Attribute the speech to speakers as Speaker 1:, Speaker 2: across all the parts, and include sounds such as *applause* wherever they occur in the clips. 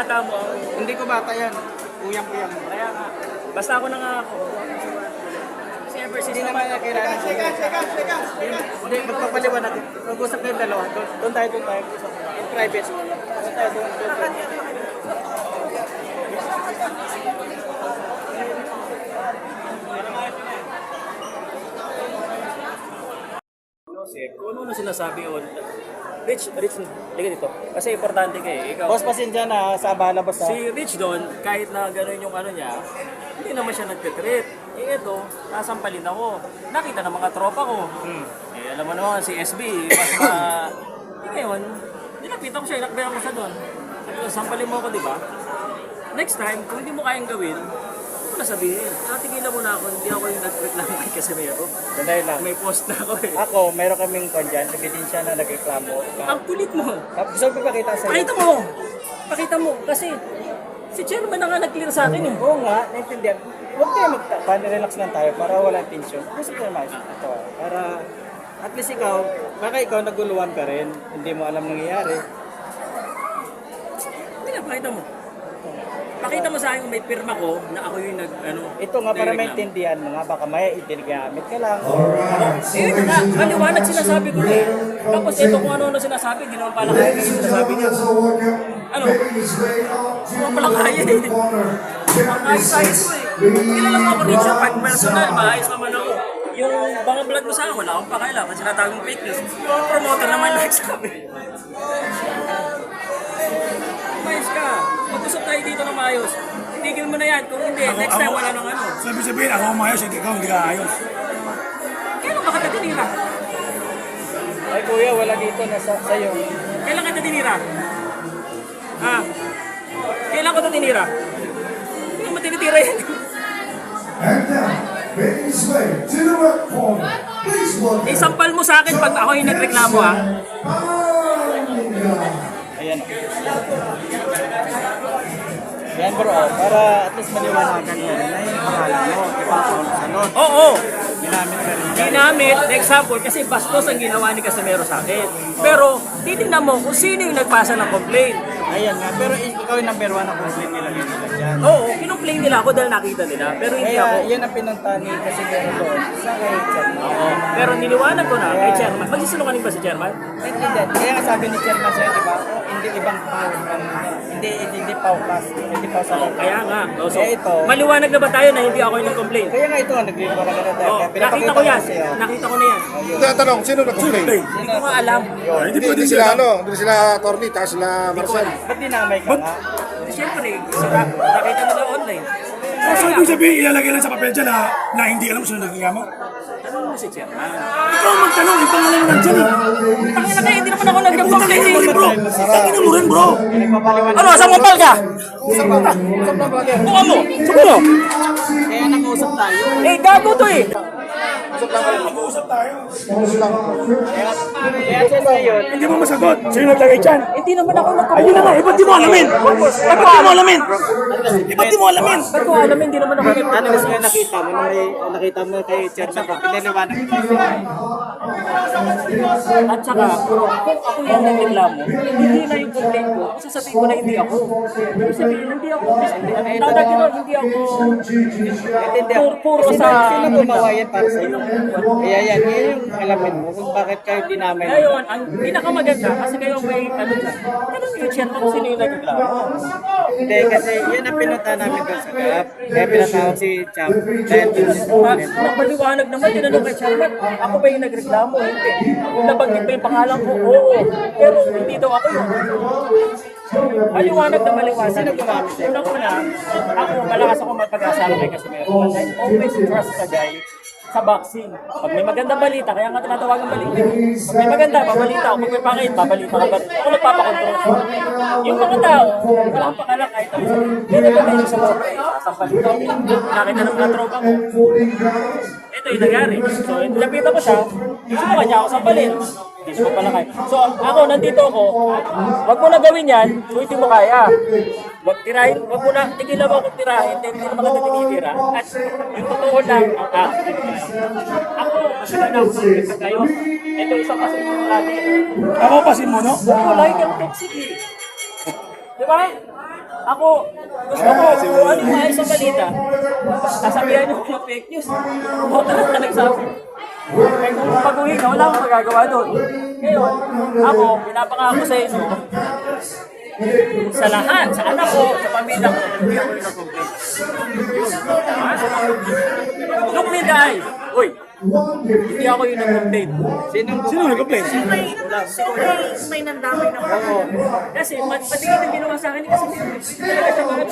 Speaker 1: bata mo.
Speaker 2: Hindi ko bata yan. Uyang-uyang.
Speaker 1: Kaya nga. Basta ako na nga ako. Kasi ever since
Speaker 2: Hindi
Speaker 1: na
Speaker 2: naman niya kailangan siya. Hindi, magpapaliwan natin. Mag-usap kayong dalawa. Doon, tayo, doon tayo. In private. Doon tayo, doon, doon.
Speaker 1: Joseph, kung ano na sinasabi yun. Rich, Rich, liga dito. Kasi importante ka eh. Ikaw,
Speaker 2: Boss, pasensya na. Sa bahala, boss. ha?
Speaker 1: Si Rich doon, kahit na gano'n yung ano niya, hindi naman siya nagtitreat. Eh ito, nasampalin ako. Nakita ng mga tropa ko. Eh alam mo naman, si SB, mas ma... Eh, ngayon, nilapitan ko siya, inakbayan ko siya doon. Sabi ko, sampalin mo ako, di ba? Next time, kung hindi mo kayang gawin, mo na sabihin. Ah, tigilan mo na ako, hindi ako yung nagreklamo *laughs* kay Casimiro.
Speaker 2: Sandali lang.
Speaker 1: May post na ako eh.
Speaker 2: Ako, meron kaming kwan dyan. Ebidensya na nagreklamo.
Speaker 1: Ang kulit mo.
Speaker 2: Ah, Gusto ko pakita sa iyo.
Speaker 1: Pakita mo! Pakita mo, kasi si Chairman na nga nag-clear sa akin eh.
Speaker 2: Oo nga, naintindihan. Huwag tayo mag relax lang tayo para walang tension. Gusto tayo mas ito. Para at least ikaw, baka ikaw naguluhan ka rin. Hindi mo alam nangyayari.
Speaker 1: Hindi na, pakita mo. Pakita mo sa akin kung may pirma ko na ako yung nag, ano,
Speaker 2: Ito nga para
Speaker 1: nagreklamo.
Speaker 2: maintindihan mo nga, baka may itinagamit ka lang.
Speaker 1: Eh, yun nga, maliwanag sinasabi ko na eh. Tapos ito kung ano-ano sinasabi, hindi naman pala kaya yung sinasabi niya. Ano? Naman pala kaya eh. Ang ayos-ayos ko eh. Kilala mo ako Richard, pag personal, maayos naman ako. Yung mga vlog mo sa akin, wala akong pakailan kasi natawag mong fake news. Yung promoter naman *laughs* nagsabi. Umayos ka. Mag-usap tayo dito na maayos. Tigil mo na yan. Kung hindi, next time wala nang ano.
Speaker 3: Sabi sabihin, ako umayos, ikaw hindi ka ayos.
Speaker 1: Kailan ba ka tinira?
Speaker 2: Ay kuya, wala dito na sa sa'yo.
Speaker 1: Kailan ka tinira? Ha? Kailan ko ito tinira? Hindi mo tinitira yan.
Speaker 4: And now, making his way to the red corner, please welcome
Speaker 1: Isampal mo sa akin pag ako yung nagreklamo ha.
Speaker 2: Ayan. Yan bro, oh, para at least maliwanagan mo na yung pangalan mo. Ipapaulo sa lot.
Speaker 1: Oo.
Speaker 2: Ginamit ka rin.
Speaker 1: Ginamit, example, kasi bastos ang ginawa ni Casimero sa akin. Pero, titignan mo kung sino yung nagpasa ng complaint.
Speaker 2: Ayan nga, pero ikaw yung number one na complaint nila nila dyan.
Speaker 1: Oo, kinumplain nila ako dahil nakita nila. Pero hindi
Speaker 2: Kaya
Speaker 1: ako.
Speaker 2: yan ang pinunta ni kasi meron doon sa kay Chairman.
Speaker 1: Oo. Pero niliwanag ko na kay chairman. Magsisinungaling ba si chairman?
Speaker 2: Naintindihan. Kaya nga sabi ni Chairman sa'yo, di ba? Oh, hindi ibang pau. ang- Hindi, hindi pau class. Hindi pau sa lot.
Speaker 1: Kaya nga. Oh, so,
Speaker 2: Kaya ito.
Speaker 1: maliwanag na ba tayo na hindi ako yung nag-complain?
Speaker 2: Kaya nga ito nag-review ka na tayo. Kaya
Speaker 1: nakita ko yan. Nakita ko na yan.
Speaker 5: Tatanong, sino nag-complain?
Speaker 1: Hindi ko nga alam.
Speaker 3: Ah, hindi
Speaker 5: Hindi,
Speaker 3: sila.
Speaker 5: ano, hindi sila attorney, tsaka sila Marcel.
Speaker 2: Ba't dinamay ka nga?
Speaker 1: Siyempre, sira, nakita nila online.
Speaker 3: So, ibig sabihin, ilalagay lang sa papel dyan na, na hindi alam kung sino nagkakamo.
Speaker 1: Ano mo si chairman?
Speaker 3: Ikaw ang magtanong, pangalan mo nandyan eh.
Speaker 1: Tangin na kayo, hindi naman ako nag-complain
Speaker 3: Tangin mo rin bro.
Speaker 1: Ano, asang mapal ka? Buka mo, suko mo.
Speaker 2: Kaya nag-usap tayo.
Speaker 1: Eh, gago to eh.
Speaker 3: Mag-uusap tayo.
Speaker 2: Kaya, kaya siya sa'yo,
Speaker 3: Hindi mo masagot. Sino naglagay dyan?
Speaker 1: Hindi naman ako nag
Speaker 3: Ayun na nga, eh, ba't di mo alamin? Eh, ba't di mo alamin? Eh, ba't di mo alamin?
Speaker 1: Ba't ko alam, hindi naman ako
Speaker 2: ano
Speaker 1: nag
Speaker 2: mas kaya nakita mo nakita mo kay Chairman ko, pinaliwanag ko.
Speaker 1: At saka, kung ako yung nagreklamo, hindi na yung complaint ko, sasabihin ko na hindi ako. Ibig sabihin, hindi ako. Tatagin mo, hindi ako. Puro, sa...
Speaker 2: sino gumawa yan para sa'yo? Kaya yan, yan yung alamin mo kung bakit kayo dinamay.
Speaker 1: Ngayon, ang pinakamaganda, kasi kayo may ano dyan, tanong yung chairman kung sino yung nagreklamo.
Speaker 2: Hindi, kasi yan ang pinunta namin doon sa GAP. Kaya pinatawag si Champ. Dahil doon si
Speaker 1: Ma, maliwanag naman, tinanong kay chairman, ako ba yung nagreklamo? Hindi. Nabanggit ba yung pangalan ko? Oo. Pero hindi daw ako yun. Maliwanag na maliwanag. Sino gumamit? Unang-una, ako, malakas ako magpag-asama kay Casimero. Always trust the guy sa boxing. Pag may magandang balita, kaya nga tinatawagan balita. Pag may maganda, babalita ako. Pag may pangit, babalita ako. Ako nagpapakontrol. Yung mga tao, wala akong pakala kahit ano. Hindi na ba kayo sa mga sasampal ko. Nakita ng mga tropa ko. Ito yung nangyari. So, nilapitan ko siya. Gusto kanya ako sampalin. Hindi ko pala kaya. So, ako, nandito ako. Huwag mo na gawin yan hindi mo kaya. Huwag tirahin, huwag mo na, tigilan mo akong tirahin, dahil hindi naman kita tinitira. At yung totoo lang, ang akin. Ako, masala na ako sa kayo. Ito isang kasi mo natin.
Speaker 3: Ako pasin mo, no?
Speaker 1: Oo, lagi kang toxic eh. Di ba? Ako, gusto ko, kung ano yung maayos ang balita, sasabihan niyo kung fake news. Ako talaga ka nagsabi. Eh kung pag-uwi ka, wala akong magagawa doon. Ngayon, ako, pinapangako sa inyo, sa lahat, sa anak ko, sa pamilya ko, hindi ako nag-complain. Look me in. Uy, hindi ako yung nag-complain.
Speaker 2: Sinong
Speaker 3: Sino nag-complain?
Speaker 6: May, so may, may nandamay na ako.
Speaker 1: Kasi mat patingin ang ginawa sa akin kasi talaga siya mga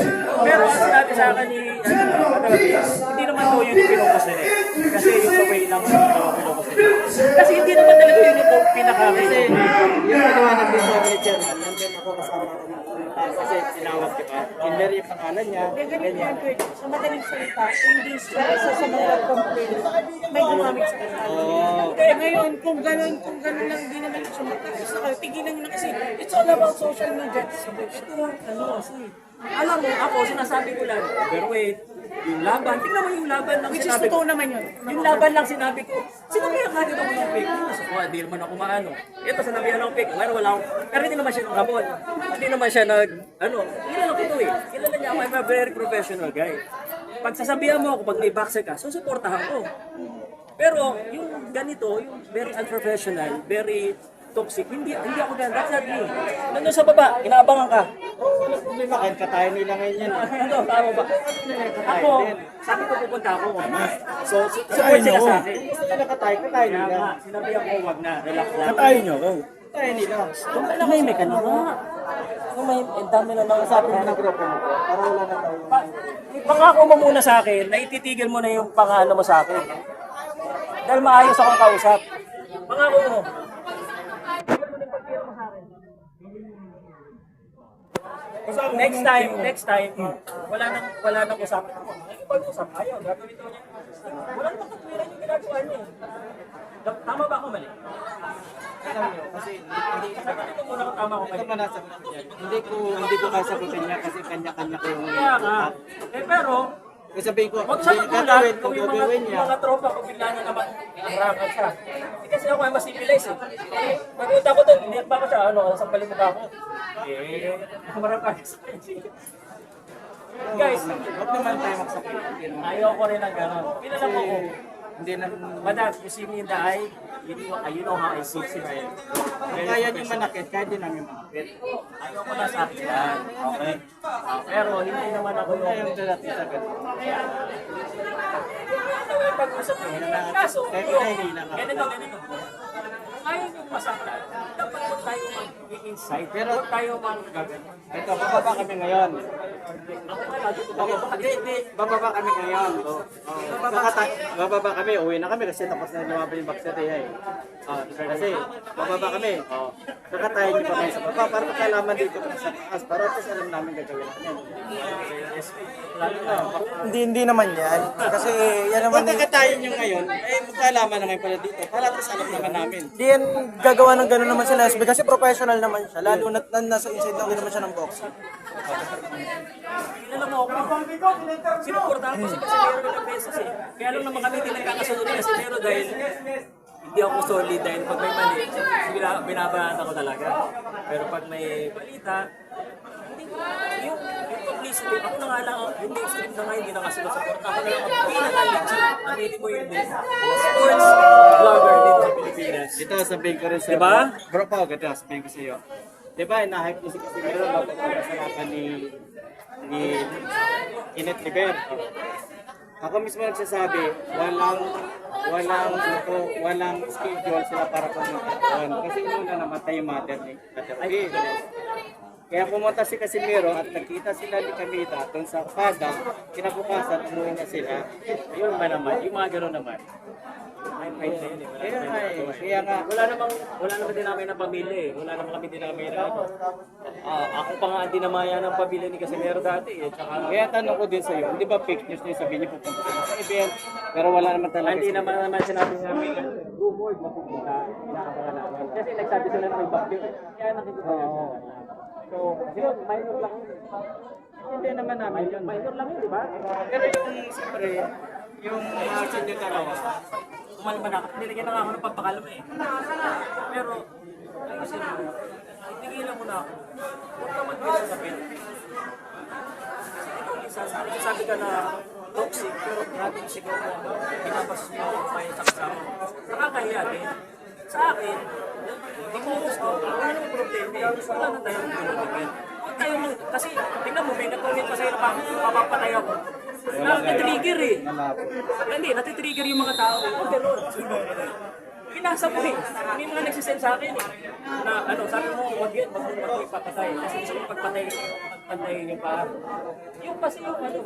Speaker 1: Pero ang sinabi sa akin ni ano, Patagonia, hindi naman yun yung pinopos nila eh. Kasi yung sa way lang yung pinopos nila. Kasi hindi naman talaga yun yung pinaka-kasi.
Speaker 2: yung paliwanag din sa Richard, nandun ako kasama ko Ah, kasi tinawag kita. Kinder yung pangalan niya.
Speaker 6: Ganyan yan, Kurt. Sa madaling salita, hindi siya isa sa mga complain. May gumamit sa kanya.
Speaker 2: Oo.
Speaker 6: Kaya ngayon, kung gano'n, kung gano'n lang din naman siya magkakis na tigilan nyo na kasi it's all about social media.
Speaker 1: Ito ano kasi. Alam mo, ako sinasabi ko lang, pero wait, yung laban, tingnan mo yung laban lang
Speaker 6: Which is
Speaker 1: sinabi ko.
Speaker 6: totoo naman yun.
Speaker 1: Yung laban lang sinabi ko, sinabihan ka din ako ng fake news. Oh, hindi naman ako maano. Ito, sinabihan ako fake, pero wala ako. Pero hindi naman siya ng rabon. Hindi naman siya nag, ano, kilala ko ito eh. Kilala niya ako, I'm a very professional guy. Pag sasabihan mo ako, pag may boxer ka, susuportahan ko. Pero yung ganito, yung very unprofessional, very toxic, hindi hindi ako ganun. That's not me. Nandun sa baba, inaabangan ka.
Speaker 2: Walang problema, kahit katayin nila ngayon yan.
Speaker 1: Ano, tama ba? Ako, sabi ko pupunta ako. So, su- support sila sa akin.
Speaker 2: Gusto nila katay,
Speaker 1: Kaya
Speaker 2: nila.
Speaker 1: sinabi ako, wag na, relax lang.
Speaker 3: Katayin nyo ako.
Speaker 2: Katayin nila.
Speaker 1: Tumahimik ka na nga. Tumahimik, ang dami na lang
Speaker 2: Sabi ng grupo mo, para wala na tayo.
Speaker 1: Pa, pangako mo muna sa akin na ititigil mo na yung pangano mo sa akin. Dahil maayos akong kausap. Pangako mo. Next time, next time, wala nang wala nang usapan. Pag-usap ayaw, gagawin daw niya. Wala namang katwiran yung ginagawa niya. Tama ba ako mali?
Speaker 2: Alam kasi hindi,
Speaker 1: Sabi ko muna kung tama
Speaker 2: ito
Speaker 1: mali.
Speaker 2: nasa. Hindi ko, hindi ko kasagutin niya kasi kanya-kanya ko yung
Speaker 1: Kaya nga. Eh pero,
Speaker 2: Kasi sabihin ko,
Speaker 1: Huwag siya magulat
Speaker 2: ko,
Speaker 1: kung yung mga,
Speaker 2: gagawin niya.
Speaker 1: mga tropa ko bigla na naman harangan siya. Eh, kasi ako ay mas civilize eh. Pagpunta ko doon, hindi pa ako siya, ano, sampalin mo ka ako. Eh, marami pa sa Guys,
Speaker 2: Huwag naman tayo magsakit.
Speaker 1: ayaw ko rin ng gano'n. Kilala mo ko.
Speaker 2: Hindi na,
Speaker 1: Madam, you see me in the eye, you know, you know how I see you.
Speaker 2: kung kaya niyo manakit, kaya din namin manakit.
Speaker 1: Ayaw ko na sa akin yan. Okay? Ah, pero hindi naman ako yung
Speaker 2: yung dati sa ganun.
Speaker 1: pag-usap eh. Kaso, ganito, ganito. Ayaw yung masaktan. Dapat huwag tayo mag-inside. Pero huwag tayo mag-gagano.
Speaker 2: Ito, bababa kami ngayon. Okay, hindi, hindi. Bababa kami ngayon. Oh. Bababa kami, uwi na kami kasi tapos na lumabas yung bacteria eh. Oh, kasi bababa kami. Oh. Kakatayin niyo pa kami sa baba para makalaman dito kami sa taas para at least alam namin gagawin namin.
Speaker 1: Na.
Speaker 3: Hindi, hindi naman yan. Kasi yan naman
Speaker 2: Kung kakatayin niyo ngayon, eh magkalaman naman pala dito para at least alam naman namin.
Speaker 3: Hindi yan gagawa ng gano'n naman si SB kasi professional naman siya. Lalo na, na nasa inside lang naman siya ng boxing.
Speaker 1: Kilala mo ako. Sinuportahan ko si Casimiro ng beses eh. Kaya lang naman kami hindi nagkakasunod ni Casimiro dahil hindi ako solid dahil pag may mali, bina- binabanatan ko talaga. Pero pag may balita, yung, yung publicity, ako na nga lang, yung mainstream na nga hindi nakasulat-support. Ako na lang ang pinaka-legit, aminin mo yun din, sports vlogger din sa Pilipinas.
Speaker 2: Ito, sabihin ko rin sa
Speaker 1: Diba?
Speaker 2: Bro Pao, ganito, sabihin ko sa iyo. Diba, ina-hype niyo si Casimiro bago pagkasalapan ni ni Kenneth Liber. Ako mismo nagsasabi, walang walang ano, walang schedule sila para doon. Kasi una namatay yung mother ni Katerpi. Kaya pumunta si Casimiro at nakita sila ni Camita doon sa Pada, kinabukasan umuwi na sila.
Speaker 1: Yun ba naman, yung mga gano'n naman. Ay, ay, ay, ay, wala
Speaker 2: Kaya
Speaker 1: naman
Speaker 2: nga eh,
Speaker 1: eh.
Speaker 2: kaya nga,
Speaker 1: Wala namang wala namang dinamay ng pamilya eh. Wala namang kami dinamay na ano. Ah, ako pa nga ang dinamaya ng pamilya ni Casimero dati eh. Tsaka
Speaker 2: Kaya tanong ko din sa iyo, hindi ba fake news na yung sabihin niyo pupunta sila sa event, pero wala naman
Speaker 1: Ah,
Speaker 2: talaga.
Speaker 1: hindi
Speaker 2: sila.
Speaker 1: naman naman sinabi namin rumored na pupunta. Inaabangan namin. Kasi nagsabi sila na may bagyo. Kaya nakikita ko
Speaker 2: Oo.
Speaker 1: So, yun, minor lang yun.
Speaker 2: Hindi naman namin yun.
Speaker 1: Minor lang yun, di ba?
Speaker 2: Pero yung, siyempre, yung mga inyo dalawa,
Speaker 1: Kumalma na. Nilagyan na nga ako ng pampakalma eh. Pero, ayusin mo. Tigilan mo na ako. Huwag ka mag-bisa sa pin. nagsasabi ka na toxic, pero grabe sigaw mo, pinabas niyo yung may sa kasama. Nakakahiya din. Sa akin, hindi ko wala namang problema. eh. Wala tayong. Huwag kasi tingnan mo, may nag-comment pa sa'yo bakit mapapatay ako. Natitrigger eh. Hindi, natitrigger yung mga tao. Huwag ganun. Pinasa mo eh. May mga nagsisend sa akin eh. Na ano, sabi mo, huwag yan, wag mo wag mo ipapatay. Kasi gusto mo pagpatay, pagpatayin yung pa. Yung kasi yung ano,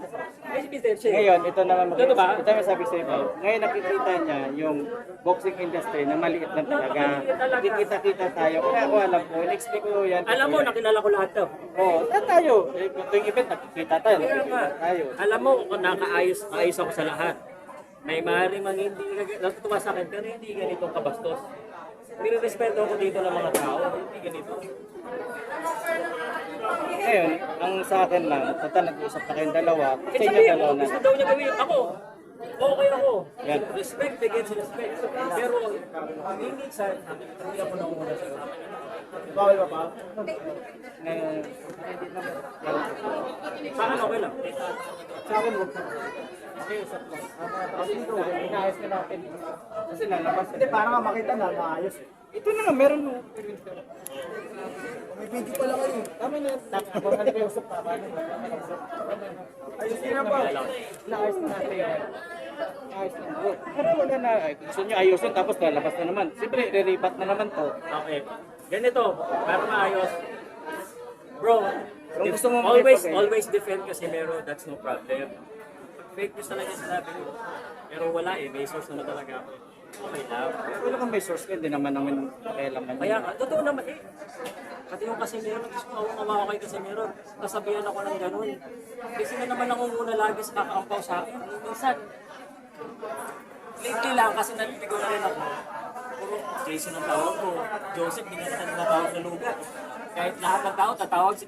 Speaker 1: may evidence eh.
Speaker 2: Ngayon, ito naman
Speaker 1: Ito ba?
Speaker 2: Ito yung sabi sa iyo. Ngayon nakikita niya yung boxing industry na maliit lang talaga. Hindi kita-kita tayo. Kaya ako alam ko, in-explain ko yan.
Speaker 1: Alam mo, nakilala ko lahat to.
Speaker 2: Oo, oh, tayo. Eh, Tuwing event, nakikita tayo. Nakikita tayo.
Speaker 1: alam mo kung nakaayos, ayos ako sa lahat. May maaaring mga hindi, natutuwa sa akin, pero hindi ganito kabastos. Nirerespeto ko dito ng mga tao, hindi ganito.
Speaker 2: Ngayon, ang sa akin lang, punta nag-uusap na kayong dalawa. Sa
Speaker 1: Kasi sabihin
Speaker 2: dalawa na.
Speaker 1: gusto daw niya gawin. Ako, okay ako.
Speaker 2: Yan.
Speaker 1: Respect against respect. Pero, hindi minsan, hindi ako nauna sa Bawal ba ba?
Speaker 2: Ngayon,
Speaker 1: Sa akin, okay lang.
Speaker 2: sa akin, huwag na. Kasi usap lang. Kasi ito, inaayos na natin. Kasi lalabas. Hindi, para makita na naayos eh. Ito na nga, meron mo. May video pala kayo. Tama na. Tapos ano kayo usap pa? Ayos na ba? Naayos na natin. Ayos na. Pero wala na. Gusto nyo ayusin tapos lalabas na naman. Siyempre, re-rebat na naman to.
Speaker 1: Okay. Ganito, para maayos. Bro,
Speaker 2: Kung gusto mo
Speaker 1: always,
Speaker 2: makipag-
Speaker 1: always defend kasi meron, that's no problem. Fake news talaga sinabi ko. Pero wala eh, may source naman talaga ako. Okay lang.
Speaker 2: Wala kang may source ko, hindi naman namin kailangan.
Speaker 1: Kaya nga, totoo naman eh. Pati yung kasi meron, gusto ko ako kumawa kay kasi meron. Kasabihan ako ng ganun. Kasi na naman ako muna lagi sa kakaampaw sa akin. Minsan, lately lang kasi naliligaw na rin ako. Puro Jason ang tawag ko. Joseph, hindi na kita tawag na lugar. Kahit lahat ng tao tatawag. Si...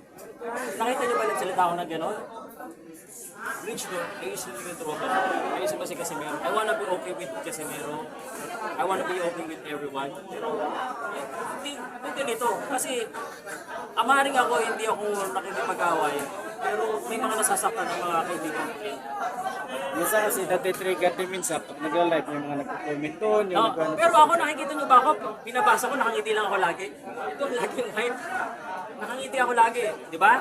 Speaker 1: Nakita niyo ba nagsalita ako ng gano'n? Rich girl, I used to live in Toronto. I used to ba si Casimiro? I wanna be okay with Casimiro. I wanna be okay with everyone. Pero, hindi, hindi ganito. Kasi, amaring ako, hindi ako nakikipag-away. Pero may mga nasasaktan ng mga kaibigan ko.
Speaker 2: Minsan kasi natitrigger din minsan pag nagla-live yung mga nagko-comment doon, yung
Speaker 1: Oh, pero ako nakikita nyo ba ako? Binabasa ko, nakangiti lang ako lagi. Ito, lagi yung hype. Nakangiti ako lagi, di ba?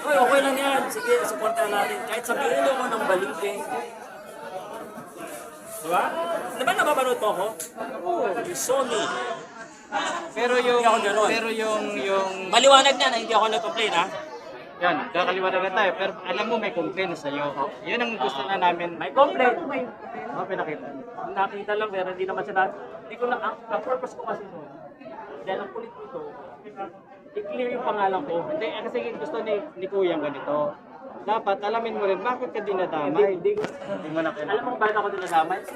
Speaker 1: Oy, okay lang yan. Sige, supportan natin. Kahit sabihin mo ng balite. Di ba? Di ba napapanood mo ako? Oo. You saw me.
Speaker 2: Pero yung
Speaker 1: Hindi ako ganun.
Speaker 2: pero yung yung
Speaker 1: Maliwanag na na hindi ako nag-complain ha.
Speaker 2: yan, kakaliwanagan tayo pero alam mo may complaint sa iyo. Yun ang gusto na namin.
Speaker 1: May complaint. May
Speaker 2: Ano pinakita?
Speaker 1: nakita lang pero hindi naman sinabi. Hindi ko na, ang, ang purpose ko kasi nun, dahil ang kulit nito, i-clear yung pangalan ko.
Speaker 2: Hindi kasi gusto ni ni Kuya ganito. Dapat alamin mo rin bakit ka dinadamay.
Speaker 1: hindi ko.
Speaker 2: Hindi mo na
Speaker 1: Alam mo kung bakit ako dinadamay? Sa.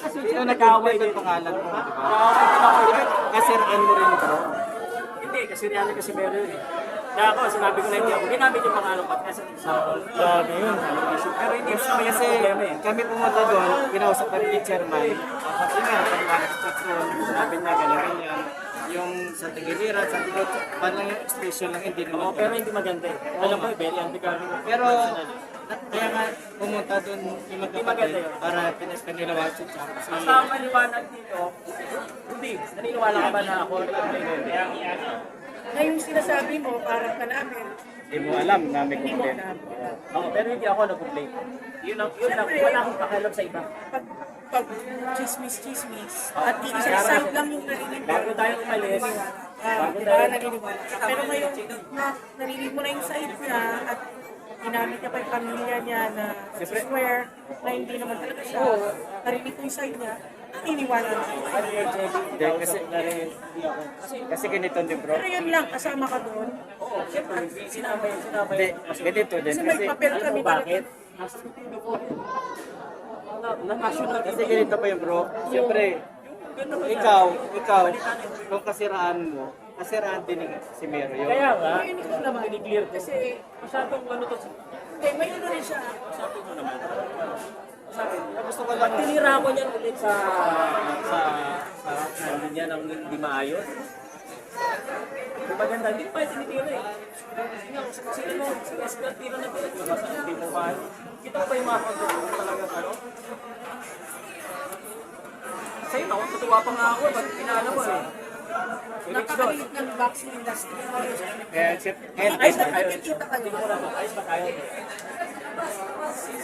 Speaker 1: Kasi
Speaker 2: Sino nag-away ng pangalan mo, di ba?
Speaker 1: Nag-away din ako.
Speaker 2: Di ba kasiraan mo rin ito?
Speaker 1: Hindi, kasi reality kasi meron eh. Kaya ako, sinabi ko na hindi ako. Ginamit yung pangalan ko as an example. Grabe yun. Pero hindi ko naman
Speaker 2: Kasi
Speaker 1: eh.
Speaker 2: kami pumunta doon, kinausap kami ni chairman. Kasi nga, sa chatroom, sabi niya ganyan ganyan. Yung sa tigiliran, sa tigiliran, parang yung expression lang, hindi
Speaker 1: Oo,
Speaker 2: naman.
Speaker 1: pero hindi maganda eh. Alam mo, very anti-carry.
Speaker 2: Pero, kaya nga pumunta doon yung magkapatid para pinapanilawan si Chang. Si,
Speaker 1: Basta ang maliwanag dito, Ruby, naniniwala ka ba na ako?
Speaker 6: Yung sinasabi mo, parang ka namin.
Speaker 2: hindi mo alam na may
Speaker 6: Hindi
Speaker 2: complaint.
Speaker 1: Oo, pero hindi ako nag-complain. Yun lang, yun lang. Wala akong pakialam sa iba.
Speaker 6: Pag, pag chismis-chismis, at isang side lang yung narinig mo.
Speaker 1: Bago tayo umalis,
Speaker 6: Ah,
Speaker 1: bago
Speaker 6: di
Speaker 1: tayo
Speaker 6: naniniwala ka. Pero ngayon, na, narinig mo na yung side niya at ginamit niya pa yung pamilya niya na swear na hindi naman talaga siya. Narinig ko yung side niya, naniniwala na.
Speaker 2: Hindi, kasi, kasi, kasi ganito din bro.
Speaker 6: Pero yun lang, kasama ka doon.
Speaker 1: Siyempre, yun, sinama
Speaker 2: Hindi, mas ganito din.
Speaker 6: Kasi may papel kami
Speaker 1: mo bakit? Nasa TV ko. Na, na national
Speaker 2: kasi ganito pa yung bro. Siyempre, ikaw, ikaw, kung kasiraan mo, kasiraan din ni si Mero yun.
Speaker 1: Kaya nga,
Speaker 6: Yun ikaw naman.
Speaker 1: clear kasi masyadong ano to,
Speaker 6: Eh, may ano rin siya.
Speaker 1: sabi ko naman.
Speaker 2: Gusto ko lang,
Speaker 1: tinira ko niyan ulit sa sa sa channel niya ng hindi maayos, maganda, hindi pa tinitira eh. Sige nga, si si ano, si Escal tira na di ba? Sa hindi mo ba? Kita mo ba yung mga pagkakas talaga ano? Sa'yo, ako, tutuwa pa nga ako, ba't pinala mo eh?
Speaker 6: Napakaliit ng boxing industry.
Speaker 2: Kaya, ngayon,
Speaker 1: Ayos na kayo. Ko na ayos na kayo.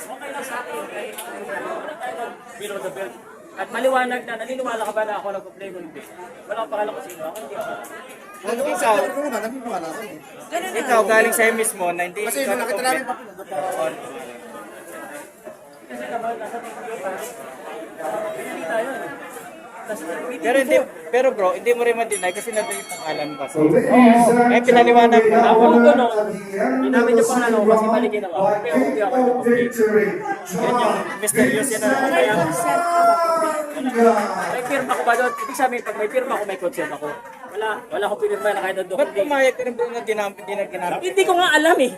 Speaker 1: Okay lang sa akin. Mag-below the belt. At maliwanag na, naniniwala ka ba na ako nag-play mo hindi? Wala akong pakala kung sino ako, hindi ako.
Speaker 5: Ano ko sa ano na naniniwala ako. eh.
Speaker 2: Ikaw galing sa'yo mismo na hindi
Speaker 5: Kasi
Speaker 2: ikaw
Speaker 5: nung nakita namin
Speaker 2: nag-compete.
Speaker 1: Kasi naman, nasa pa. Pinalita yun.
Speaker 2: Pero hindi, pero bro, hindi mo rin ma-deny kasi nandun yung pangalan kasi.
Speaker 4: So, and
Speaker 2: Eh, pinaliwanag mo.
Speaker 1: Ako
Speaker 4: end
Speaker 1: ginamit
Speaker 4: of
Speaker 1: yung pangalan ko kasi maligin ako.
Speaker 4: by
Speaker 1: Pero hindi ako
Speaker 4: KO victory,
Speaker 2: Yan yung mysterious yan na kaya.
Speaker 1: May pirma ko ba doon? Ibig sabihin, pag may pirma ko, may consent ako. Wala, wala akong pinirma na kahit nandun.
Speaker 2: Ba't
Speaker 1: Hindi.
Speaker 2: pumayag ka rin doon na ginamit, hindi na ginamit?
Speaker 1: Hindi ko nga alam eh.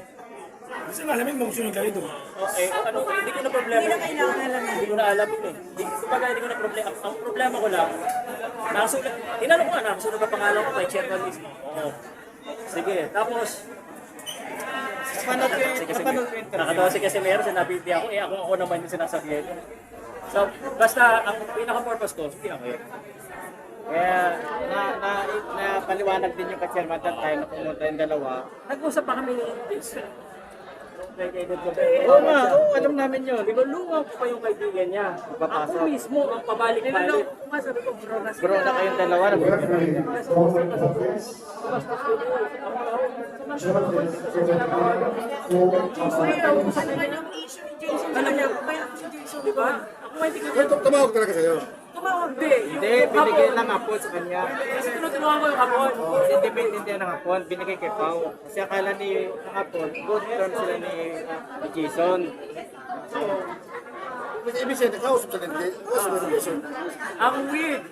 Speaker 7: Kasi malamin mo sunod ka rito.
Speaker 1: Oh, eh, ano, hindi ko na problema.
Speaker 6: Hindi na kailangan alam
Speaker 1: Hindi ko na alam yun eh. Hindi, kumbaga, hindi ko na problema. Ang problema ko lang, nakasulat, tinanong ko nga, nakasulat ang pangalan ko kay chairman mismo. Oo. Sige, tapos,
Speaker 2: Napanood ko yung, napanood ko yung.
Speaker 1: Nakatawa si Casimero, sinabiti ako, eh ako ako naman yung sinasabihan niya. So, basta ang pinaka-purpose ko, hindi ako eh.
Speaker 2: Kaya na, na, na paliwanag din yung ka-chairman that time na pumunta yung dalawa.
Speaker 1: Nag-usap pa kami ni. Kay kay Dr.
Speaker 2: Oo nga, oo, alam namin yun.
Speaker 1: Tinulungan ko pa yung kaibigan niya.
Speaker 2: Papasok.
Speaker 1: Ako mismo ang pabalik-balik. Nga sabi ko, bro, nasa
Speaker 2: Bro na kayong dalawa. na
Speaker 6: naman yung issue ni Jason. Alam niya, kaya ako si Jason.
Speaker 1: Di ba? Ako nga hindi ko
Speaker 5: Ito, tumawag talaga sa'yo.
Speaker 6: Tumawag.
Speaker 1: Hindi,
Speaker 2: Hindi, binigay ng hapon sa kanya.
Speaker 1: Kasi tinutulungan ko yung hapon.
Speaker 2: Hindi binigay ng hapon, binigay kay Pao. Kasi akala ni ng hapon, good term sila ni, uh, ni Jason.
Speaker 5: Ibig sabihin, kausap sa hindi. Kausap sa hindi.
Speaker 1: Ang weird.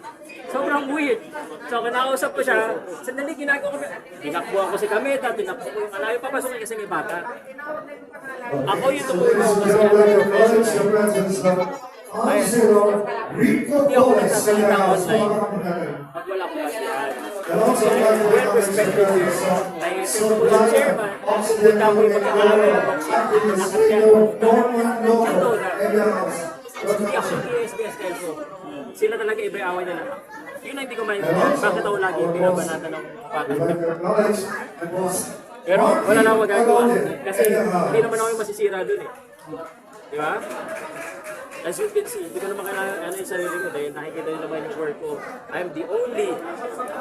Speaker 1: Sobrang weird. So, kinakausap ko siya. Sandali, ginagawa ko. Tinakbuhan ko si Kameta, tinakbo ko yung alayo. Papasukin kasi may bata. Ako yung tumulong
Speaker 4: your presence, your presence Rico Torres, sa
Speaker 1: ko basihan.
Speaker 4: And also, I'd like to recognize the presence of Sobrano, Oxygen Dorman Loco, and the house.
Speaker 1: PSBS Kelso. Sila talaga iba away nila. Yun ang hindi ko maintindihan. Bakit ako lagi binabanatan ng bata? Pero wala na magagawa. Kasi hindi naman ako yung masisira dun eh. Di ba? As you can see, hindi ko naman kailangan ano yung sarili ko dahil nakikita nyo naman yung work ko. I'm the only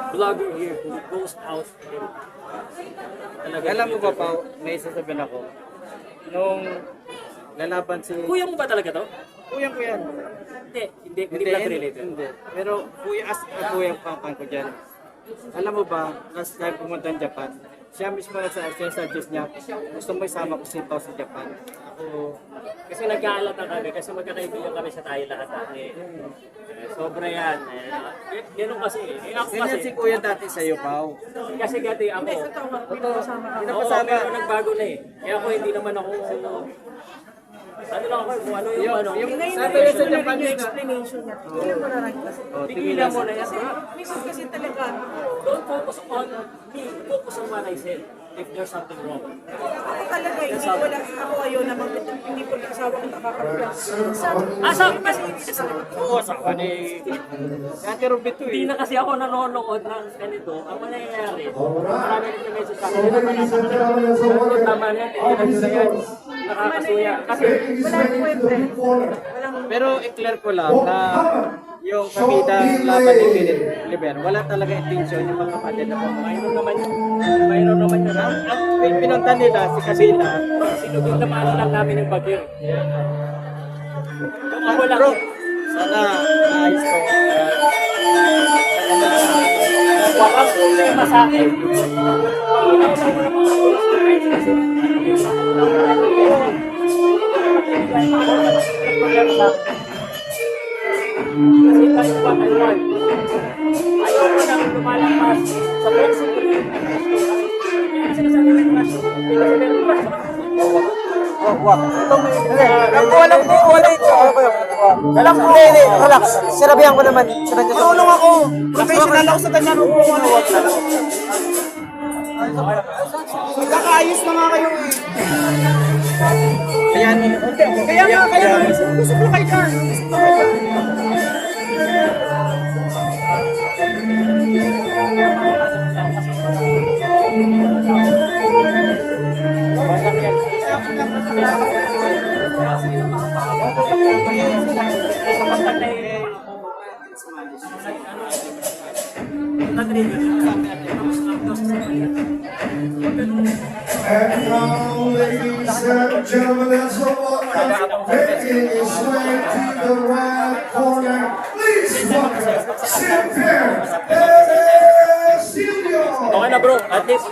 Speaker 1: vlogger here who goes out and talaga.
Speaker 2: Alam mo ba, Pao, may sasabihin ako. Nung lalaban si...
Speaker 1: Kuya mo ba talaga to?
Speaker 2: Kuya ko yan.
Speaker 1: Hindi, hindi, hindi vlog related.
Speaker 2: Hindi. Pero kuya, as a kuya ang pangpan ko dyan. Alam mo ba, last time pumunta ng Japan, siya mismo na sa siya suggest niya, gusto mo isama ko si Pao sa Japan. Ako,
Speaker 1: Kasi nag-aalata kami, kasi magkakaibigan kami sa tayo lahat dati. Eh, sobra yan. Eh, y- ganun kasi. Eh, ako kasi,
Speaker 2: si kuya dati sa'yo, Pao.
Speaker 1: kasi gati ako.
Speaker 6: Pinapasama ka.
Speaker 1: Oo, pero nagbago na eh. Kaya ako hindi naman ako... Ano lang ako, kung ano yung, ano.
Speaker 2: yung-
Speaker 6: Ngayon
Speaker 2: Sabi
Speaker 6: na
Speaker 2: sa
Speaker 6: yung
Speaker 2: ah.
Speaker 6: explanation niya. Tingnan mo na lang kasi.
Speaker 1: Tigilan mo na yan.
Speaker 6: Minsan kasi talaga,
Speaker 1: Don't focus on me. Focus on what I said. If there's something wrong.
Speaker 6: ako talaga, hindi ko lang, ako ayaw naman, hindi ko lang asawa ko nakakapagod.
Speaker 1: Asa, kasi
Speaker 2: Oo, sa ni... Ate Rubito
Speaker 1: hindi
Speaker 2: eh.
Speaker 1: na kasi ako nanonood ng ganito. Ang mangyayari, marami rin yung message sa akin. Tama na yan, hindi na yan. Nakakasuya. Kasi,
Speaker 6: Wala.
Speaker 2: Pero i-clear ko lang na yung kabida laban ni Philip Oliver, wala talaga intention yung mga kapatid na
Speaker 1: mayroon naman yun. Mayroon naman yun.
Speaker 2: Ang, ang pinunta nila, si kabida,
Speaker 1: Sinugod na paano lang namin yung bagyo. Kung ako lang,
Speaker 2: bro, sana naayos ko.
Speaker 1: Walang problema sa akin. Kasi tayo pa lang. Ayaw ko nang lumalabas sa ring. Kaya sinasabi ng crush. Hindi kasi meron crush.
Speaker 3: Alam ko, alam ko, wala ito. Alam ko, hindi, hindi, relax. Sinabihan ko naman. Sinabihan ko. Marunong ako. Professional ako sa ganyan.
Speaker 1: Kakaayos na nga kayo eh. Kaya, kaya nga, kaya gusto ko kayo dyan.
Speaker 4: Making his way to the right corner. Please welcome Silvio.
Speaker 2: Okay na bro, at least